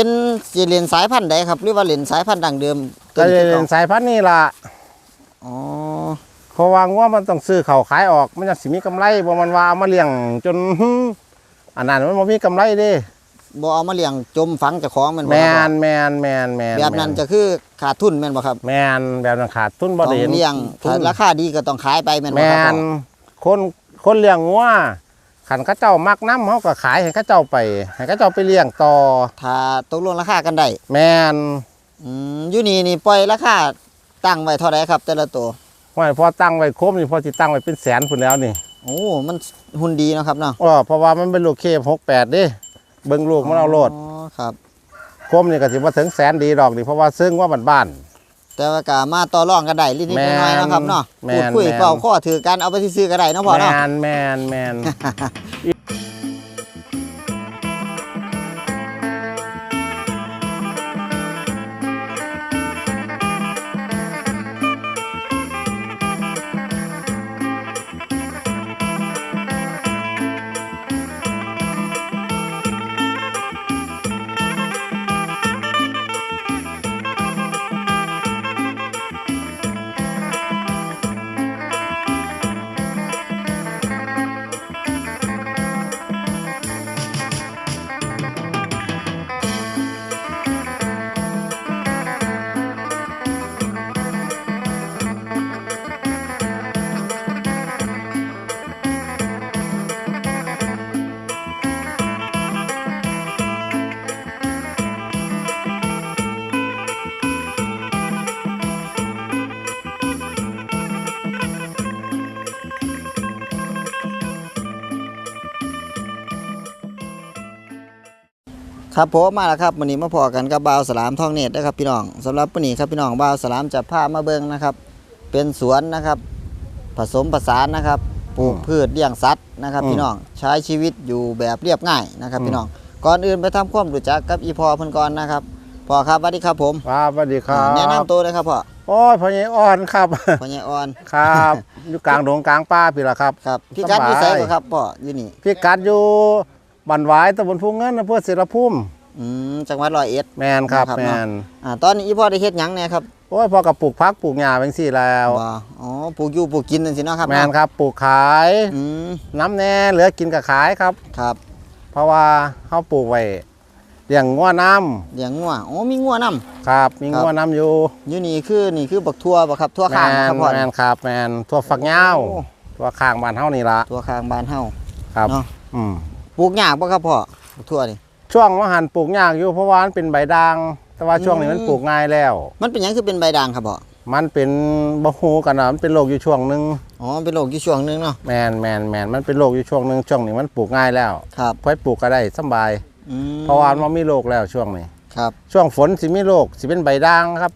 เป็นสิเรียนสายพันธุ์ใดครับหรือว่าเรียนสายพันธุ์ดังเดิมก็เลยต้เล่นนสายพันธุ์นี่ล่ะอ๋อเพราะว่างัวมันต้องซื้อเขาขายออก มันจะสิมีกำไรบ่มันว่าเอามาเลี้ยงจนอันนั้นมันบ่มีกำไรเด้บ่เอามาเลี้ยงจมฝังเจ้าของแม่นบ่แมครับนแมนแมนแมนแบบนั้นจะคือขาดทุนแม่นบ่ครับ แมนแบบนั้นขาดทุนบ่ต้องได้ห็นเลี้ยงทุถ้านราคาดีก็ต้องขายไปแม่นแมบ่ครับนคนคนเลี้ยงงัว ขันเขาเจ้ามักน้ำเขาก็ขายให้เขาเจ้าไปให้เขาเจ้าไปเลี้ยงต่อถ้าตกลงราคากันได้แมนอืมอยู่นี่นี่ปล่อยราคาตั้งไว้เท่าไหร่ครับ แต่ละตัวว่าพอตั้งไว้ครบนี่พอสิตั้งไว้เป็นแสนพุ่นแล้วนี่โอ้มันหุ่นดีเนาะครับเนาะอ๋อเพราะว่ามันเป็นลูกเคฟ68เด้เบิ่งลูกมันเอาโลดอ๋อครับคมนี่ก็สิบ่ถึงแสนดีดอกนี่เพราะว่าซึ่งว่าบ้าน แต่ว่าก็มาต่อรองกันได้นิดๆแม่นหน่อยๆเนาะครับเนาะแม่พูดนคุยแม่นเป่าข้อถือกันเอาไปซื้อๆก็ได้เนาะๆพ่อแมเนาะนแมนแมน ครับผมมาแล้วครับวันนี้มาพอกันกับบ่าวสลามทองเนตรนะครับพี่น้องสำหรับวันนี้ครับพี่น้องบ่าวสลามจะพามาเบิ่งนะครับ เป็นสวนนะครับ ผสมผสานนะครับปลูกอืมพืชเลี้ยงสัตว์นะครับอืมพี่น้องใช้ชีวิตอยู่แบบเรียบง่ายนะครับอืมพี่น้องก่อนอื่นไปทำความรู้จักกับอีพอเพิ่นก่อนนะครับพ่อครับสวัสดีครับผมครับสวัสดีครับแนะนำตัวเลยครับพ่อโอ้ยพ่อใหญ่อ่อนครับพ่อใหญ่อ่อนครับอยู่กลางดงกลางป่าพี่ละครับครับพี่กัดอยู่สไสบายบ่ครับพ่ออยู่นี่พี่กัดอยู่ บันหวายตำบลภูเงินอำเภอเสรภูมิอืมจังหวัดร้อยเอ็ด แมนครับนะครับ แมเนาะนอ่าตอนนี้อีพ่อได้เฮ็ดหยังแหน่ครับโอ้ยพอกับปลูกพักปลูกหญ้าเป็นสี่แล้ว บ่อ๋อปลูกอยู่ปลูกกินจังซี่เนาะครับแมนเนาะครับปลูกขาย อืมน้ำแน่เหลือกินกับขายครับ ครับเพราะว่าเขาปลูกไว้เลี้ยงงัวน้เลี้ยงงัวอ๋อมีงัวนํำครับ มีครับ งัวน้ำอยู่อยู่นี่คือนี่คือบักทั่วบ่ครับทั่วแมข้างบ่นครับพ่อแมนครับแมนทั่วฝักยาวโอ้ทั่วข้างบ้านเฮานี่ละทั่วข้างบ้านเฮาครับเนาะ อืม ปลูกยากบ่ครับพ่อบักทั่วนี่ช่วงว่าหันปลูกยากอยู่เพราะว่ามันเป็นใบด่าง แต่ว่าช่วงนี้อืมมันปลูกง่ายแล้ว มันเป็นหยังคือเป็นใบด่างครับพ่อมันเป็นบ่ฮู้กันนะมันเป็นโรคอยู่ช่วงหนึงอ๋อเป็นโรคอยู่ช่วงหนึงเนาะแมนแมนแมนมันเป็นโรคอยู่ช่วงหนึงช่วงนี้มันปลูกง่ายแล้วครับค่อยปลูกก็ได้สำบาย อืมเพราะว่ามันมีโรคแล้วช่วงนี้ ครับ ช่วงฝนสิมีโรคสิเป็นใบด่างครับ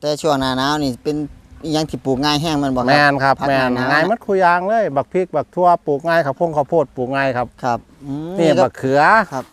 แต่ช่วงหน้าหนาวนี่เป็น อิหยังที่ปลูกง่ายแห้งแมันบ่คแมรับนครับผักแมนหน้าหนาวง่ายมัดคุยางเลย บักพริกบักทั่วปลูกง่ายครับพงข้าวโพดปลูกง่ายครับครับอืมนี่ก็บักเขือครับ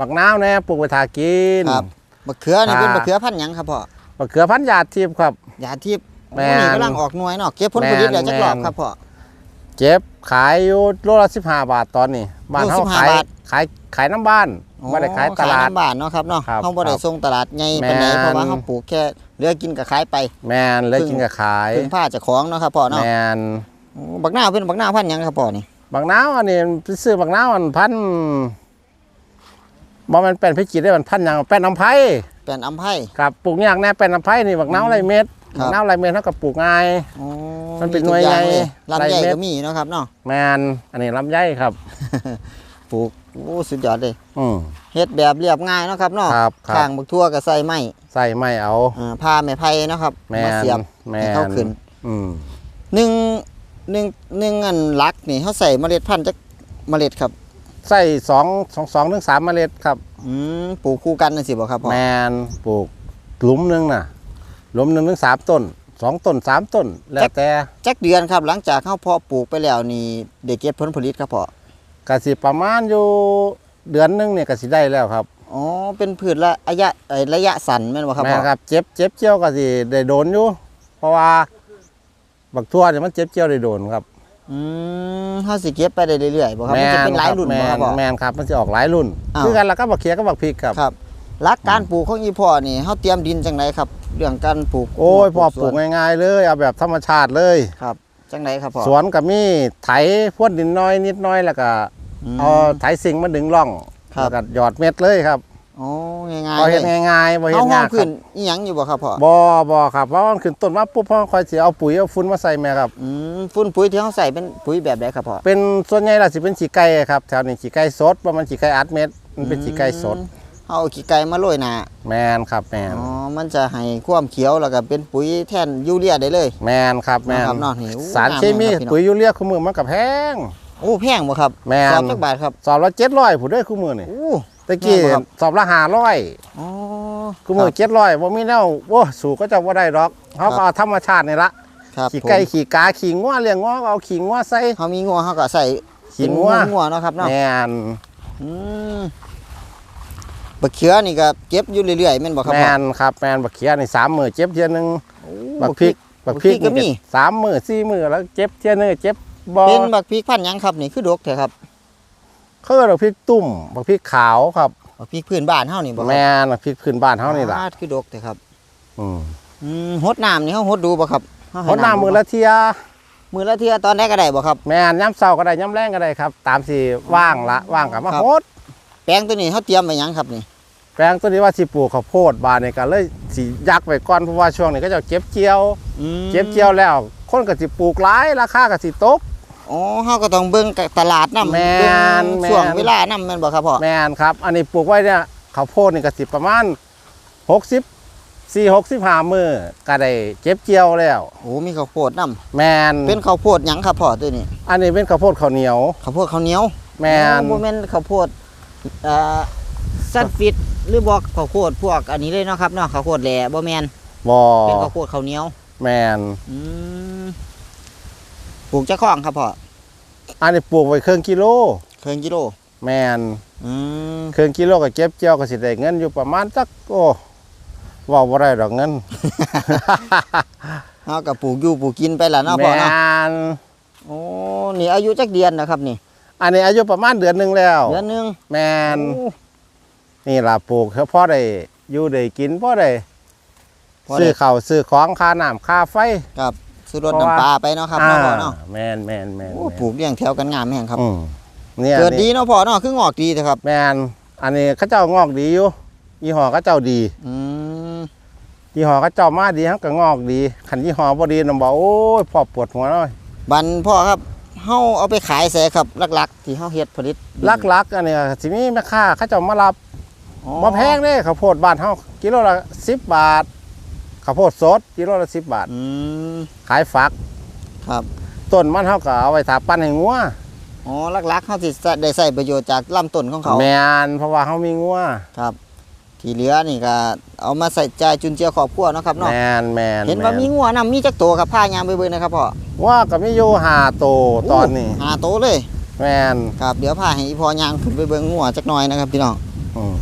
บักนาวแน่ปลูกไปทากิน ครับบักเขือนี่อ่าเป็นบักเขือพันธุ์หยังครับพ่อบักเขือพันธุ์ยาทิพย์ครับ ยาทิพย์แม่โอ้นนี่กำลังออกหน่วยเนาะเก็บผลผลิตแล้วจักรอบแม่น ครับพ่อ เจ็บขายอยู่โลละสิบห้าบาทตอนนี้บ้านโลเฮา15ขายบาท ขายขายน้ำบ้าน ไม่ได้ขายตลาดน้ำบ้านเนาะครับเนาะครับเฮาบ่ได้ครับส่งตลาดใหญ่ปานใดแม่นเพราะว่าเฮาปลูกแค่เหลือกินก็ขายไป แมนเลยกินกับขายพึ่งผ้าเจ้าของเนาะครับพ่อเนาะแมนโอ้บักหน้าวเป็นบักหน้าวพันธุ์หยังครับพ่อนี่บักนาวอันนี้ไปซื้อบักนาวอันพันธุ์บ่แมันเป็นพิจิตรได้มันพันธุ์หยังเป็นน้ำไผ่เป็นอำไผ่ครับปลูกยากแน่เป็นน้ำไผ่นี่บักนาวไรเม็ดครับบักนาวไรเม็ดเท่ากับปลูกง่ายอ๋อมันเป็นทุกหน่วยอย่างใหญ่เลยลำไยไรเม็ดก็มีเนาะครับเนาะแมนอันนี้ลำไยครับปลูก โอ้สุดยอดเลยอืม เฮ็ดแบบเรียบง่ายเนาะครับเนาะครับครับ ข้างบักทั่วก็ใส่ไม้ใส่ไม่เอา อ่าผ้าไม้ไผ่เนาะครับแมมานเสียบแมให้นเขาขึ้นอืมหนึ่งหนึ่งหนึ่งอันลักนี่เขาใส่เมล็ดพันธุ์จักเมล็ดครับ ใส่สองสองสองถึงสามเมล็ดครับ อืมปลูกคู่กันนั่นสิบ่ครับพ่อแมนปลูกหลุมหนึงน่ะหลุมหนึ่งถึงสามต้นสองต้นสามต้น แล้วแต่จักเดือนครับ หลังจากเขาเพาะปลูกไปแล้วนี่ได้เก็บผลผลิตครับพ่อ กสิประมาณอยู่เดือนหนึงเนี่ยกสิได้แล้วครับอ๋อเป็นพืชละระยะเอ่อระยะสั้นแม่นบ่ครับแม่พ่อนครับเจ็บเจ็บเจียวกสิได้โดนอยู่ เพราะว่าบักทั่วเนี่ยมันเจ็บเจียวได้โดนครับอืมเฮาสิเก็บไปได้เรื่อยๆบ่ครับมันจะเป็นหลายรุ่นแมบ่ครันบพ่อ แมนครับมันจะออกหลายรุ่น อ้าว คือกันแล้วก็บักเขียกับบักพริกครับ ครับหลักการปลูกของอีพ่อนี่เฮาเตรียมดินจังไดครับ เรื่องการปลูกโอ้ยพ่อปลูกสวน ง่ายๆเลยเอาแบบธรรมชาติเลยครับ จังไดครับพ่อสวนกับมีไถพ่นดินน้อยนิดน้อยแล้วก็มเอาไถสิ่งมาดึงร่องครับแล้วก็หยอดเม็ดเลยครับโอ้ง่ายพอๆเลเฮ็ดยง่ายๆบ่เฮ็เฮาดห้อยางกคพื้รับนอีหยังอยู่บ่ครับพ่อบ่บ่ครับเพราะว่ามันขึ้นต้นมาปุ๊บพ่อคอยสิเอาปุ๋ยเอาฝุ่นมาใส่แม่ครับอืมฝุ่นปุ๋ยที่เฮาใส่เป็นปุ๋ยแบบใดครับพ่อเป็นส่วนใหญ่ล่ะสิเป็นขี้ไก่ครับแถวนี้ขี้ไก่สดบ่มันขี้ไก่อัดเม็ดมันเป็นขี้ไก่สดอืมเฮาเอาขี้ไก่มาโรยหน้าแมนครับแมนอ๋อ มันจะให้ความเขียวแล้วก็เป็นปุ๋ยแทนยูเรียได้เลย แมนครับแมนนะครับเนาะนี่โอ้สารเคมีงามแม่นครับพี่น้อง ปุ๋ยยูเรียคู่มือมันกับแพง โอ้แพงบ่ครับแม่น สอบจักบาทครับสอบละ700ผู้เด้อคู่มือนี่โอ้ ตะกี้แม่นบ่ครับ สอบละ500อ๋อคู่มือ700บ่มีแนวโอ้สู้ก็จะบ่ได้ดอกเฮาก็เอาธรรมชาตินี่ละ ครับขี้ผมไก่ขี้กาขี้งัวเลี้ยงงัวก็เอาขี้งัวใส่เฮามีงัวเฮาก็ใส่ขี้งัว เป็นงัวเนาะครับเนาะแมนอืม บักเขือนี่ก็เก็บอยู่เรื่อยๆแม่นบ่ครับแมพ่อ นครับแมนบักเขียนี่3มื้อเจ็บเทื่อนึงโอ้บักพริกบักพริกก็มีสามมื้อสี่มื้อแล้วเจ็บเทื่อนึงเจ็บบ่เป็นบักพริกพันธุ์หยังครับนี่คือดกแท้ครับคือบักพริกตุ่มบักพริกขาวครับบักพริกพื้นบ้านเฮานี่บ่ครับแม่นบักพริกพื้นบ้านเฮานี่ล่ะอ่คือดกแท้ครับอืมอืมหดน้ำนี่เฮาหดดูบ่ครับเฮาให้คนหน้ามือละเทียมือละเทื่อตอนแรกก็ได้บ่ครับ แม่นย้ำเช้าก็ได้ย้ำแรงก็ได้ครับ ตามสิว่างละว่างกับมาครับโคดแป ลงตัวนี้เฮาเตรียมไว้หยังครับนี่แปลงตัวนี้ว่าสิปลูกข้าวโพดบานนี่ก็เลยสิยักไว้ก่อนเพราะว่าช่วงนี้ก็จะเก็บเกี่ยว อืมเก็บเกี่ยวแล้ว คนก็สิปลูกหลายราคาก็สิตก อ๋อเฮาก็ต้องเบิ่งกับตลาดนำแม่นเบิ่งช่วงแม่นเวลานำแม่นบ่ครับพ่อแม่นครับ อันนี้ปลูกไว้เนี่ยข้าวโพดนี่ก็สิประมาณ60 4 65มื้อก็ได้เก็บเกี่ยวแล้ว โอ้มีข้าวโพดนำแม่นเป็นข้าวโพดหยังครับพ่อตัวนี้อันนี้เป็นข้าวโพดข้าวเหนียว ข้าวโพดข้าวเหนียวแม่นอ๋อบ่แม่นข้าวโพด เอ่อซันฟิตหรือบอกข้าวโพดพวกอันนี้เลยเนาะครับเนาะข้าวโพดแหล่บ่แม่นบ่เป็นข้าวโพดข้าวเหนียวแม่นอืมปลูกจะคล้องครับพ่ออันนี้ปลูกไว้ครึ่งกิโล เครื่องกิโล แม่นอืมเครื่องกิโลก็เก็บเกี่ยวก็สิได้เงินอยู่ประมาณสักโอ้เว่าบ่ได้ดอกเงินเฮาก็ปลูกอยู่ปลูกกินไปล่ะเนาะแมพ่อเนาะนโอ้นี่อายุจักเดือนนะครับนี่ อันนี้อายุประมาณเดือนหนึงแล้ว เดือนหนึงแมนโอ้นี่ล่ะปลูกเพราะได้อยู่ได้กินเพราะได้พอซื้ได้อข้าวซื้อของค่าน้ำค่าไฟ ครับซื้อรถเพราะว่า น้ำปลาไปเนาะครับเนาะพ่อเนาะแมนแมนแมนโอ้ปลูกเรียงแถวกันงามแม่งครับ อืมเนี่ยเกิดดีนี่เนาะพ่อเนาะคืองอกดีนะครับ แมนอันนี้เขาเจ้างอกดีอยู่ยี่ห้อเขาเจ้าดี อืมยี่ห้อเขาเจ้ามาดีเขาก็งอกดีคันยี่ห้อบ่ดีนำบอกโอ้ยพ่อปวดหัวหน่อยบันพ่อครับ เฮาเอาไปขายแสครับหลักๆ ที่เฮาเฮ็ดผลิตลักๆอันนี้สิมีแม่ค้าเขาเจ้ามารับอ๋อบ่แพงเด้ข้าวโพดบ้านเฮากิโลละ10บาทข้าวโพดสดกิโลละ10บาท อืมขายฝักครับต้นมันเฮาก็เอาไว้ถาปั้นให้งัวอ๋อหลักๆเฮาสิได้ใช้ประโยชน์จากลำต้นของเขาแม่นเพราะว่าเฮามีงัวครับ ที่เหลือนี่ก็เอามาใส่จ่ายจุนเจือครอบครัวเนาะครับเนาะแม่นแม่นเห็นว่ามีแงัวนํมีจักโตครับพายามไปเบิ่งนะครับพ่อว่าก็มีอยู่5โตตอนนี้ หาโตเลยแม่นครับเดี๋ยวพาให้อีพ่อยางขึ้นไปเบิ่งงัวจักหน่อยนะครับพี่น้องอืม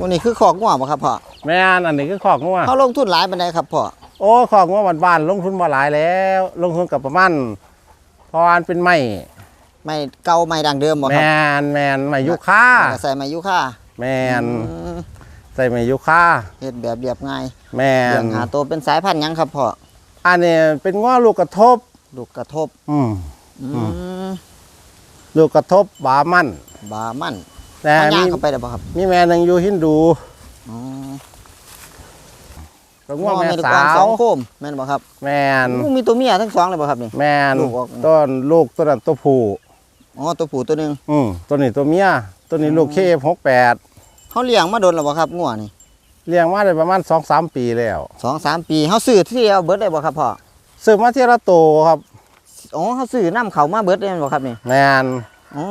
วันนี้คือขอกงัวบ่ครับพ่อแม่นอันนี้คือขอกงัวเฮาลงทุนหลายปานใดครับพ่อโอ้ขอกงัวบ้านๆลงทุนบ่หลายแล้ว ลงทุนกับประมาณเพราะว่ามันเป็นไม้ไม่เก่าไม่ดังเดิมบ่ครับแม่นแม่นไม้ยูคาแล้วก็ใส่ไม้ยูคา แม่นอืมใส่ไม้ยูคาเฮ็ดแบบเรียบง่ายแม่เลี้ยงนหาโตเป็นสายพันธุ์หยังครับพ่ออันนี้เป็นง้อลูกกระทบ ลูกกระทบอืมอือืมลูกกระทบบามันบามันแต่เอาย่ามีงเข้าไปได้บ่ครับมีแม่หนึ่งอยู่ฮินดูอ๋อก็ง้อแม่ลูกสาอ่อนสวองโคมแม่นบ่ครับแม่นอู้มีตัวเมียทั้งสองเลยบ่ครับนี่ แม่นลูกออก ต้นลูกตัวนั้นตัวผู้อ๋อตัวผู้ตัวหนึงอืมตัวนี้ตัวเมีย ตัวนี้อ๋อลูกเคฟหกแปดเฮาเลี้ยงมาโดนแล้วบ่ครับงัวนี่เลี้ยงมาได้ประมาณสองสามปีแล้วสองสามปีเฮาซื้อที่เดียวเบิดได้บ่ครับพ่อซื้อมาเที่ยวละโตครับอ๋อเฮาซื้อน้ำเขามาเบิดได้แม่นบ่ครับนี่แม่นอ๋อ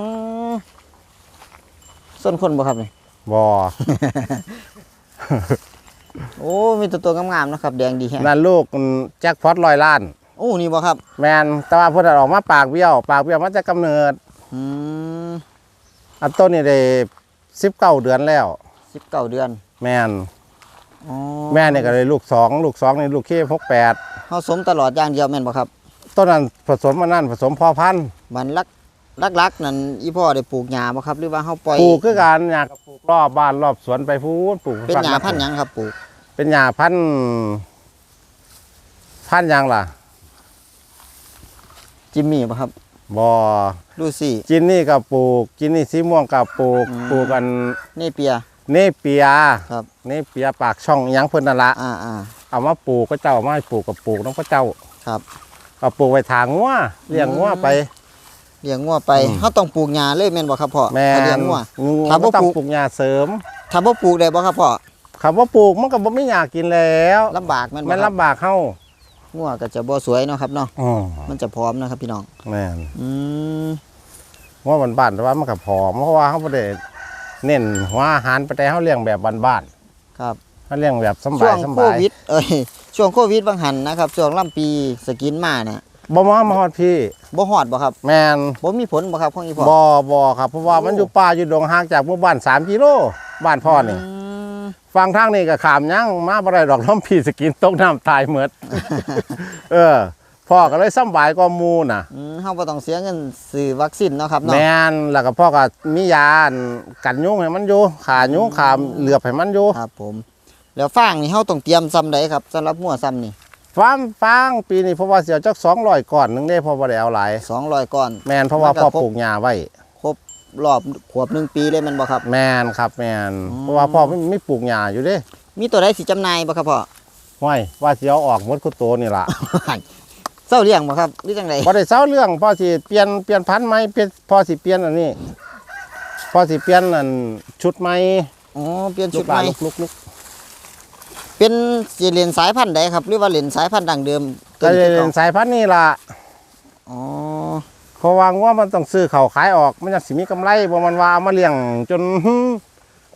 ส่วนคนบ่ครับนี่บ่ โอ้ มีตัวตัวงามๆนะครับ แดงดีแฮะนั่นลูกแจ็คพอตลอยล้าน โอ้ นี่บ่ครับ แม่นแต่ว่าเพิ่นเอาออกมาปากเบี้ยว ปากเบี้ยวมาจากกำเนิด อืม อันต้นนี่ได้สิบเก้าเดือนแล้ว19เดือนแม่นอ๋อแม่เนี่ยก็เลยลูกสองลูกสองนี่ลูกเคฟหกแปดเฮาสมตลอดอย่างเดียวแม่นบ่ครับ ต้นนั้นผสมมานั่นผสมพ่อพันธุ์บันลักลักๆนั่นอีพ่อได้ปลูกหญ้าบ่ครับ หรือว่าเฮาปล่อยปลูกคือการอยากปลูกรอบบ้านรอบสวนไปพูนปลูกเป็นหญ้าฝั่งพันธุ์หยังครับปลูกเป็นหญ้าพันธุ์พันธุ์หยังล่ะ จิมมี่บ่ครับ บ่ดูสิจินนี่กับปลูกจินนี่สีม่วงกับปลูกอืมปลูกกันนี่เปียเนเปียครับเนเปียปากช่องอิหยังเพิ่นนั่นละอ่าอ่าเอามาปลูกก็เจ้าเอามาให้ปลูกกับปลูกน้องพระเจ้าครับก็ปลูกไว้ทางงัวเลี้ยงงัวไปเลี้ยงงัวไปอืมเฮาต้องปลูกหญ้าเลยแม่นบ่ครับพ่อแม่ถ้าเลี้ยงงัวงูถ้าบ่ต้องปลูกปลูกหญ้าเสริมถ้าบ่ปลูกได้บ่ครับพ่อคำว่าปลูกมันก็บ่ไม่อยากกินแล้วลำบากแม่นบ่มันครับลำบากเฮา งัวก็จะบ่สวยเนาะครับเนาะอ๋อมันจะพร้อมนะครับพี่น้องแม่นอืมงัวบ้านๆแต่ว่ามันก็ผอมเพราะว่าเฮาบ่ได้เน้นหัวอาหารไปแต่เฮาเลี้ยงแบบบ้านครับๆเฮาเลี้ยงแบบสำช่บาวยงสำโคบายวิดเอ้ยช่วงโควิดบางหันนะครับช่วงลำปีสกินมาเนี่ยบ่มามาฮอดพี่ บ่ฮอดบ่ครับแม่นบ่มีผลบ่ครับของอีพ่อ บ่บ่ครับเพราะว่าโอ้มันอยู่ป่าอยู่ดงห่างจากหมู่บ้าน3กิโลบ้านพ่อนี่ม ฟังทางนี่ก็ขามยังมาบ่ได้ดอกล้อมพี่สกินตกน้ำตายหมดเออพ่อก็เลยสำบายกว่าหมู่น่ะอืมเฮาบ่ต้องเสียเงินซื้อวัคซีนเนาะครับเนาะแม่นแล้วก็พ่อก็มียาอันกันยุงให้มันอยู่ขายุงขาเหลือบให้มันอยู่ครับ ผม แล้วฟางนี่เฮาต้องเตรียมซ้ำใดครับสำหรับงัวซ้ำนี่ฟาร์มฟางปีนี้เพราะว่าเสียจัก200ก่อนหนึงเด้พ่อบ่ได้เอาหลาย200ก้อนแม่นเพราะว่ามันก็พ่อครบปลูกหญ้าไว้ค รบรอบขวบหนึ่งปีเลยแม่นบ่ครับ แม่นครับแม่นอืม เพราะว่าพ่อไม่ไม่ปลูกหญ้าอยู่เด้มีตัวใดสิจำหน่ายบ่ครับพ่อ ห้วยว่าสิเอาออกหมดคุโตนี่ล่ะ เศร้าเลี้ยงบ่ครับหรือจังไดพอได้เศร้าเรื่องพอสิเปลี่ยนเปลี่ยนพันธุ์ไหมเปลี่ยนพอสิเปลี่ยนอันนี้พอสิเปลี่ยนอันชุดไหมอ๋อเปลี่ยนลูชุดกใหหลาม่นลูกลูกเป็นสิเรียนสายพันธุ์ใดครับหรือว่าเรียนสายพันธุ์ดั้งเดิมก็เลยตัวสายพันธุ์นี่ล่ะอ๋อ เพราะว่างัวมันต้องซื้อเขาขายออก มันจะสิมีกำไรบ่มันว่าเอามาเลี้ยงจน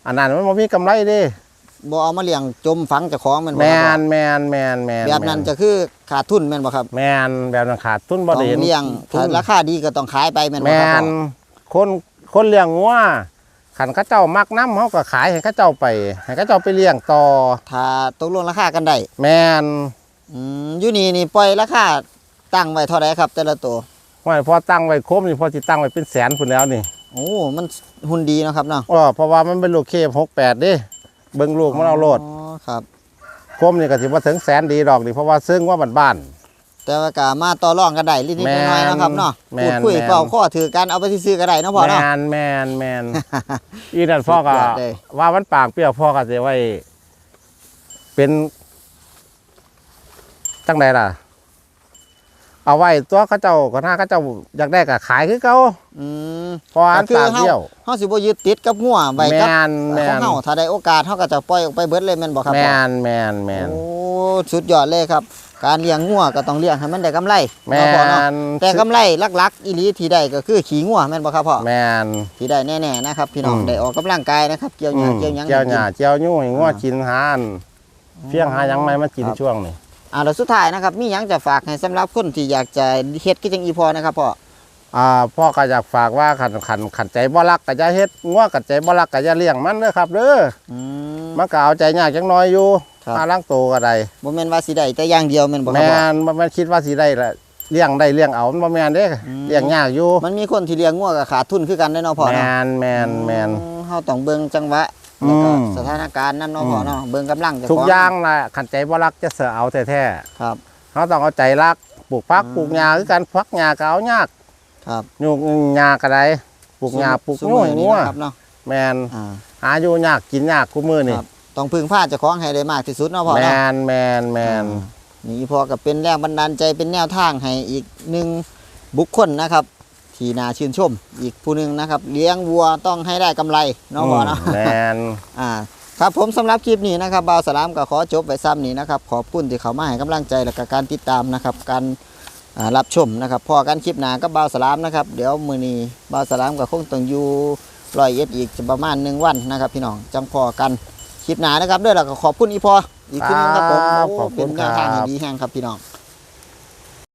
อันนั้นมันบ่มีกำไรเด้บ่เอามาเลี้ยงจมฝังเจ้าของแม่นบ่แมครับนแมนแมนแมนแบบนั้นจะคือขาดทุนแม่นบ่ครับ แมนแบบนั้นขาดทุนบ่ต้อได้งเห็นเลี้ยงทุถ้านราคาดีก็ต้องขายไปแม่นแมบ่ครับนคนคนเลี้ยงงัวขันเขาเจ้ามักน้ำเขาก็ขายให้เขาเจ้าไปให้เขาเจ้าไปเลี้ยงต่อถ้าตกลงราคากันได้แมนอืมอยู่นี่นี่ปล่อยราคาตั้งไว้เท่าไหร่ครับ แต่ละตัว ว่าพอตั้งไว้ครบนี่พอสิตั้งไว้เป็นแสนพุ่นแล้วนี่โอ้ มันหุ่นดีเนาะครับเนาะอ๋อเพราะว่ามันเป็นลูกเคฟหกแปดดิเบิ่งลูกมันเอาโลดอ๋อครับคมนี่ก็ถือว่าถึงแสนดีดอกนี่เพราะว่าซึ่งว่าบ้านแต่ว่าก็มาต่อรองกันได้นิดๆหน่อยๆเนาะครับเนาะแม่พูดนคุยแม่นเป่าข้อถือกันเอาไปซื้อๆก็ได้เนาะๆพ่อแมเนาะนแมนแมนอีนั่นพ่อก็สุดยอดเลยว่ามันปากเปรี้ยวพ่อก็จะไว้ เป็นจังใดล่ะ เอาไว้ตัวเขาเจ้าก็ถ้าเขาเจ้าอยากได้ก็ขายคือเขาอืมเพราะอันก็คือปากเปรี้ยวเฮาสิบ่ยึดติดกับงัวไว้แมกับนแมของนเฮาถ้าได้โอกาสเฮาก็จะปล่อยออกไปเบิดเลยแม่นบ่ครับแมพ่อนแมนแมนโอ้สุดยอดเลยครับ การเลี้ยงงัวก็ต้องเลี้ยงให้มันได้กำไรแมเนาะพ่อเนาะนแต่กำไรหลักๆอีหลีที่ได้ก็คือขี่งัวแม่นบ่ครับพ่อแมนที่ได้แน่ๆนะครับ พี่น้องอืมได้ออกกำลังกายนะครับ เกี่ยวหญ้าเกี่ยวหยังเจียวหญ้าเจียวยุ่งให้งัวอ่ากินหาอันเพียงหาหยังไม่มากินครับช่วงนี้ อ่าแล้วสุดท้ายนะครับ มีหยังจะฝากให้สำหรับคนที่อยากจะเฮ็ดคือจังอีพอนะครับพ่ออ่าพ่อก็อยากฝากว่าขันขันขันใจบ่รักก็จะเฮ็ดงัวกัดใจบ่รักก็จะเลี้ยงมันเด้อครับเด้ออืม มันก็เอาใจยากจังน้อยอยู่ครับ หาล้างโตก็ได้บ่แม่นว่าสิได้แต่อย่างเดียวแม่นบ่คแม่รับพ่อ นบ่แม่นคิดว่าสิได้ละเลี้ยงได้เลี้ยงเอามันบ่แม่นเด้อืม เลี้ยงยากอยู่มันมีคนที่เลี้ยงงัวก็ขาดทุนคือกันได้เนาะพ่อแม่เนาะนแม่นแม่นอืเฮาต้องเบิ่งจังหวะ แล้วก็อืม สถานการณ์นั้นเนาะพ่อเนาะเบิ่งกำลังเจ้ทุกขอย่างน่ะขันใจบ่รักจะเสือเอาแท้ครับ ๆเฮาต้องเอาใจรักปลูกพักอืม ปลูกหญ้าคือกันพักหญ้าก็เอายากครับอยู่หญ้าก็ได้ปลูกหญ้าปลูกซุงูมื้อให้นี้งัวนะครับเนาะแม่นอ่า หาอยู่ยากกินยากกูมือนี่ครับ ต้องพึ่งพาเจ้าของให้ได้มากที่สุดเนาะพ่อแมเนาะ นแมนแมน นี่พอกับเป็นแรงบันดาลใจเป็นแนวทางให้อีกหนึ่งบุคคลนะครับ ที่น่าชื่นชม อีกผู้หนึ่งนะครับ เลี้ยงวัวต้องให้ได้กำไรเนาะพ่อเนาะแมนอ่าครับผมสำหรับคลิปนี้นะครับบ่าวสลามก็ขอจบไว้ซ้ำนี้นะครับ ขอบคุณที่เขามาให้กำลังใจและก็การติดตามนะครับ การอ่ารับชมนะครับพอกันคลิปหน้ากับบ่าวสลามนะครับ เดี๋ยวมือนี้บ่าวสลามก็คงต้องอยู่รอยเอ็ดอีกประมาณหนึ่งวันนะครับ พี่น้องจังพอกันคลิปหน้านะครับด้วยแล้วก็ขอบคุณอีพออีกทีนึงครับผมครับโอ้ขอบคุเป็นณแนวทางคที่รับดีแห้งครับพี่น้อง